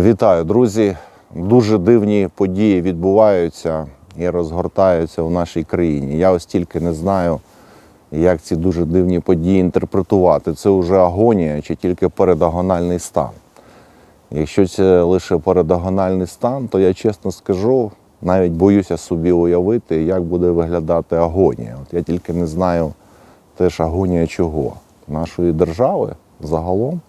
Вітаю, друзі! Дуже дивні події відбуваються і розгортаються в нашій країні. Я ось тільки не знаю, як ці дуже дивні події інтерпретувати. Це вже агонія чи тільки передагональний стан. Якщо це лише передагональний стан, то я чесно скажу, навіть боюся собі уявити, як буде виглядати агонія. От я тільки не знаю теж агонія чого? Нашої держави загалом.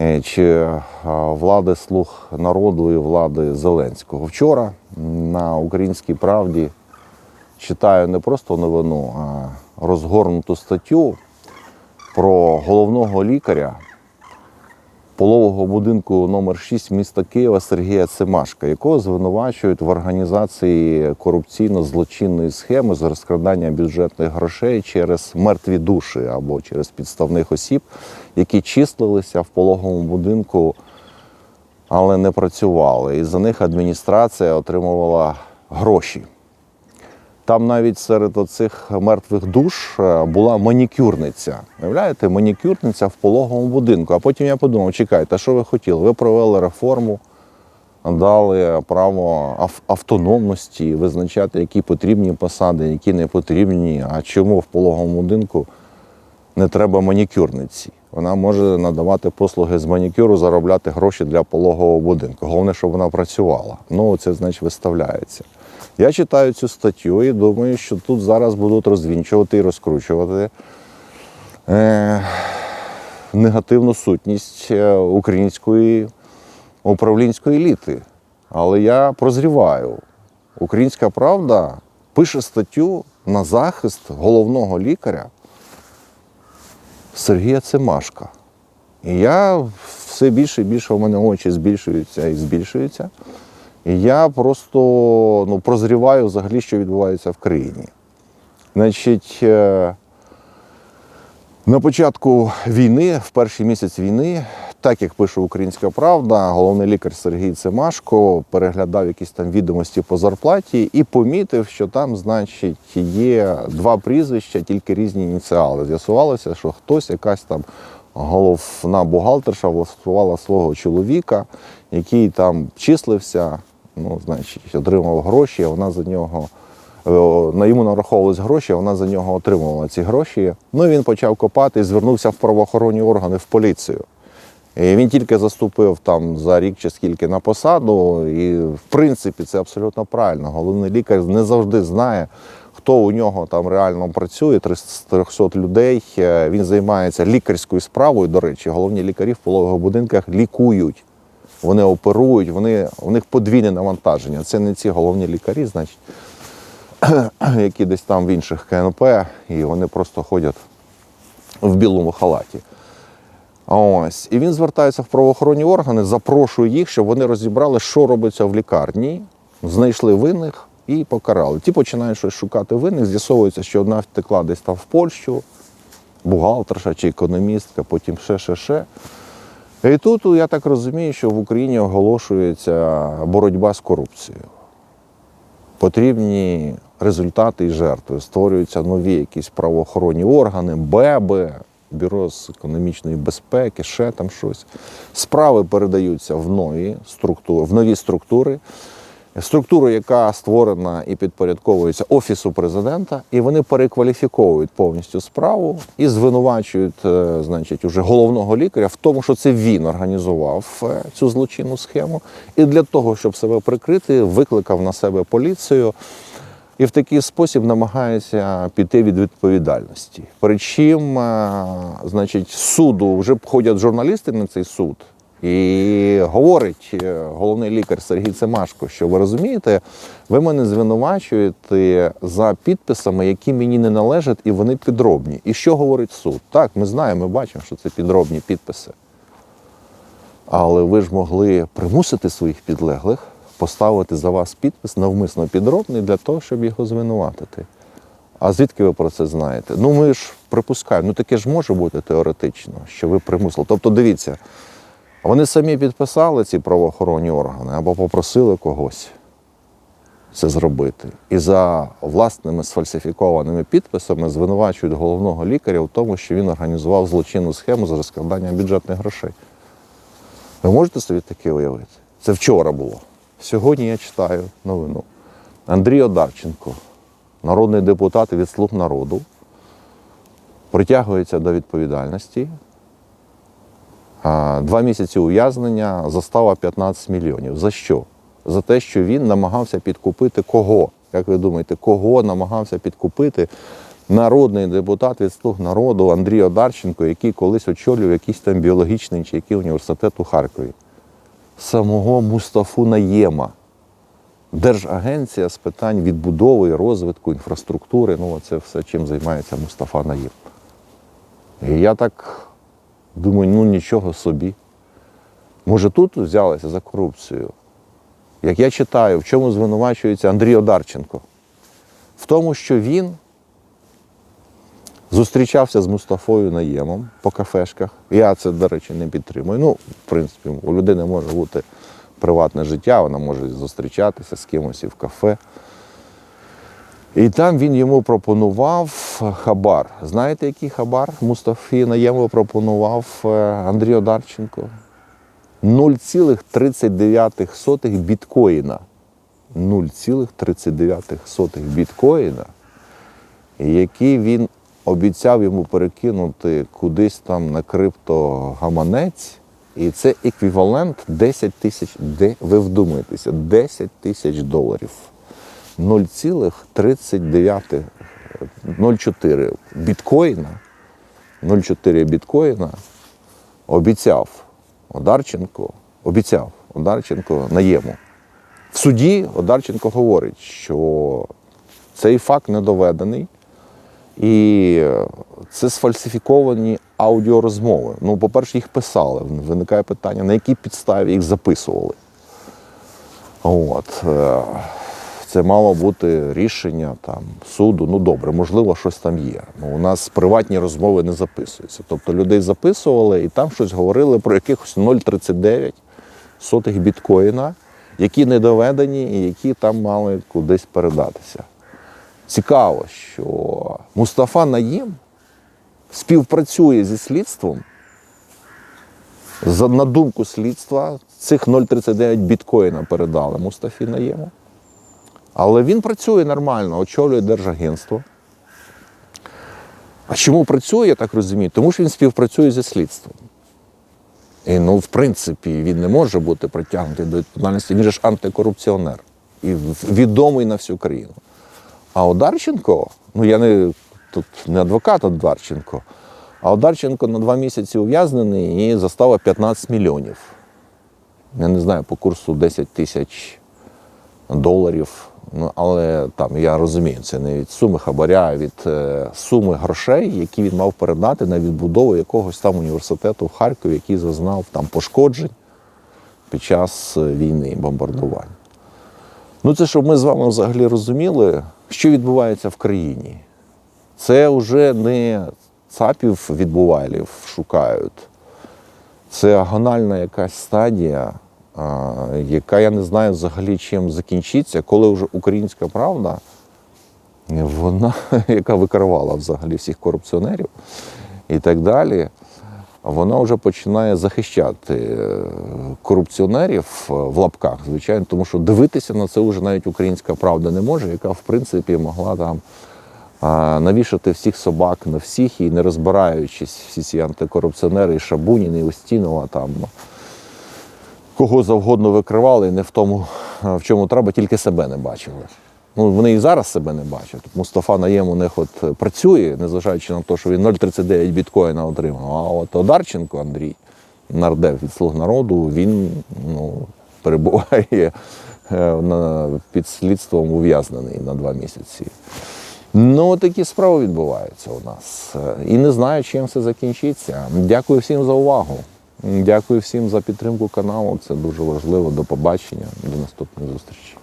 Е, чи влади слуг народу і влади Зеленського. Вчора на українській правді читаю не просто новину, а розгорнуту статтю про головного лікаря полового будинку номер 6 міста Києва Сергія Цимашка, якого звинувачують в організації корупційно-злочинної схеми з розкрадання бюджетних грошей через мертві душі або через підставних осіб, які числилися в пологовому будинку, але не працювали. І за них адміністрація отримувала гроші. Там навіть серед оцих мертвих душ е, була манікюрниця. Уявляєте, манікюрниця в пологовому будинку. А потім я подумав, чекайте, що ви хотіли? Ви провели реформу, дали право автономності визначати, які потрібні посади, які не потрібні. А чому в пологовому будинку не треба манікюрниці? Вона може надавати послуги з манікюру, заробляти гроші для пологового будинку. Головне, щоб вона працювала. Ну, це значить виставляється. Я читаю цю статтю і думаю, що тут зараз будуть розвінчувати і розкручувати е, негативну сутність е, української управлінської еліти. Але я прозріваю. Українська правда пише статтю на захист головного лікаря Сергія Цимашка. І я все більше і більше у мене очі збільшуються і збільшуються. І я просто ну, прозріваю взагалі, що відбувається в країні. Значить, е, на початку війни, в перший місяць війни, так як пише Українська Правда, головний лікар Сергій Цимашко переглядав якісь там відомості по зарплаті і помітив, що там, значить, є два прізвища, тільки різні ініціали. З'ясувалося, що хтось, якась там головна бухгалтерша влаштувала свого чоловіка, який там числився, ну, значить, отримав гроші, а вона за нього. е, На йому нараховувались гроші, а вона за нього отримувала ці гроші. Ну і він почав копати і звернувся в правоохоронні органи в поліцію. І він тільки заступив там за рік чи скільки на посаду, і в принципі це абсолютно правильно. Головний лікар не завжди знає, хто у нього там реально працює. 300 людей. Е, Він займається лікарською справою. До речі, головні лікарі в пологових будинках лікують. Вони оперують, вони, у них подвійне навантаження. Це не ці головні лікарі, значить, які десь там в інших КНП, і вони просто ходять в білому халаті. Ось. І він звертається в правоохоронні органи, запрошує їх, щоб вони розібрали, що робиться в лікарні, знайшли винних і покарали. Ті починають щось шукати винних, з'ясовується, що одна втекла десь там в Польщу, бухгалтерша чи економістка, потім ще, ще, ще. І тут я так розумію, що в Україні оголошується боротьба з корупцією. Потрібні результати і жертви. Створюються нові якісь правоохоронні органи, БЕБи, Бюро з економічної безпеки, ще там щось. Справи передаються в нові структури, в нові структури. Структуру, яка створена і підпорядковується Офісу президента, і вони перекваліфіковують повністю справу і звинувачують, е, значить, уже головного лікаря в тому, що це він організував е, цю злочинну схему. І для того, щоб себе прикрити, викликав на себе поліцію і в такий спосіб намагається піти від відповідальності. Причому, е, значить, суду вже ходять журналісти на цей суд. І говорить е, головний лікар Сергій Цимашко, що ви розумієте, ви мене звинувачуєте за підписами, які мені не належать, і вони підробні. І що говорить суд? Так, ми знаємо, ми бачимо, що це підробні підписи. Але ви ж могли примусити своїх підлеглих поставити за вас підпис навмисно підробний для того, щоб його звинуватити. А звідки ви про це знаєте? Ну ми ж припускаємо, ну таке ж може бути теоретично, що ви примусили. Тобто, дивіться, вони самі підписали ці правоохоронні органи або попросили когось це зробити. І за власними сфальсифікованими підписами звинувачують головного лікаря в тому, що він організував злочинну схему з розкрадання бюджетних грошей. Ви можете собі таке уявити? Це вчора було. Сьогодні я читаю новину. Андрій Одарченко, народний депутат від Слуг народу, притягується до відповідальності. Два місяці ув'язнення, застава 15 мільйонів. За що? За те, що він намагався підкупити кого? Як ви думаєте, кого намагався підкупити народний депутат від слуг народу Андрій Одарченко, який колись очолював якийсь там біологічний чи який університет у Харкові? Самого Мустафу Наєма. Держагенція з питань відбудови, розвитку, інфраструктури. Ну, це все чим займається Мустафа Наєм. І я так думаю, ну нічого собі. Може, тут взялися за корупцію. Як я читаю, в чому звинувачується Андрій Одарченко? В тому, що він зустрічався з Мустафою Наємом по кафешках. Я це, до речі, не підтримую. Ну, в принципі, у людини може бути приватне життя, вона може зустрічатися з кимось і в кафе. І там він йому пропонував хабар. Знаєте, який хабар Мустафі Наємову пропонував Андрій Одарченко? 0,39 біткоїна. 0,39 біткоїна, який він обіцяв йому перекинути кудись там на криптогаманець. І це еквівалент 10 тисяч, ви вдумаєтеся, 10 тисяч доларів. 0,39 0,4 біткоїна, 0,4 біткоїна обіцяв Одарченко, обіцяв Одарченко наєму. В суді Одарченко говорить, що цей факт не доведений, і це сфальсифіковані аудіорозмови. Ну, по-перше, їх писали. Виникає питання, на якій підставі їх записували. От. Це мало бути рішення там, суду. Ну добре, можливо, щось там є. Ну, у нас приватні розмови не записуються. Тобто людей записували і там щось говорили про якихось 0,39 сотих біткоїна, які не доведені і які там мали кудись передатися. Цікаво, що Мустафа Наїм співпрацює зі слідством. На думку слідства, цих 0,39 біткоїна передали Мустафі Наєму. Але він працює нормально, очолює Держагентство. А чому працює, я так розумію? Тому що він співпрацює зі слідством. І, ну, в принципі, він не може бути притягнутий до відповідальності. Він же ж антикорупціонер і відомий на всю країну. А Одарченко, ну я не тут не адвокат Одарченко, а Одарченко на два місяці ув'язнений і застава 15 мільйонів. Я не знаю, по курсу 10 тисяч доларів. Ну, але там я розумію, це не від суми хабаря, а від е, суми грошей, які він мав передати на відбудову якогось там університету в Харкові, який зазнав там пошкоджень під час е, війни бомбардувань. Ну, це щоб ми з вами взагалі розуміли, що відбувається в країні. Це вже не цапів відбувайлів шукають. Це агональна якась стадія, яка я не знаю взагалі чим закінчиться, коли вже українська правда, вона, яка викривала взагалі всіх корупціонерів і так далі, вона вже починає захищати е, корупціонерів е, в лапках, звичайно, тому що дивитися на це вже навіть українська правда не може, яка в принципі могла там навішати всіх собак на всіх і не розбираючись, всі ці антикорупціонери, і Шабунін, і Устінова там. Кого завгодно викривали, не в тому, в чому треба, тільки себе не бачили. Ну, вони і зараз себе не бачать. Мустафа Наєм у них от працює, незважаючи на те, що він 0,39 біткоїна отримав. А от Одарченко Андрій, нардеп від слуг народу, він ну, перебуває е, під слідством ув'язнений на два місяці. Ну, такі справи відбуваються у нас. Е, І не знаю, чим це закінчиться. Дякую всім за увагу. Дякую всім за підтримку каналу. Це дуже важливо. До побачення, до наступної зустрічі.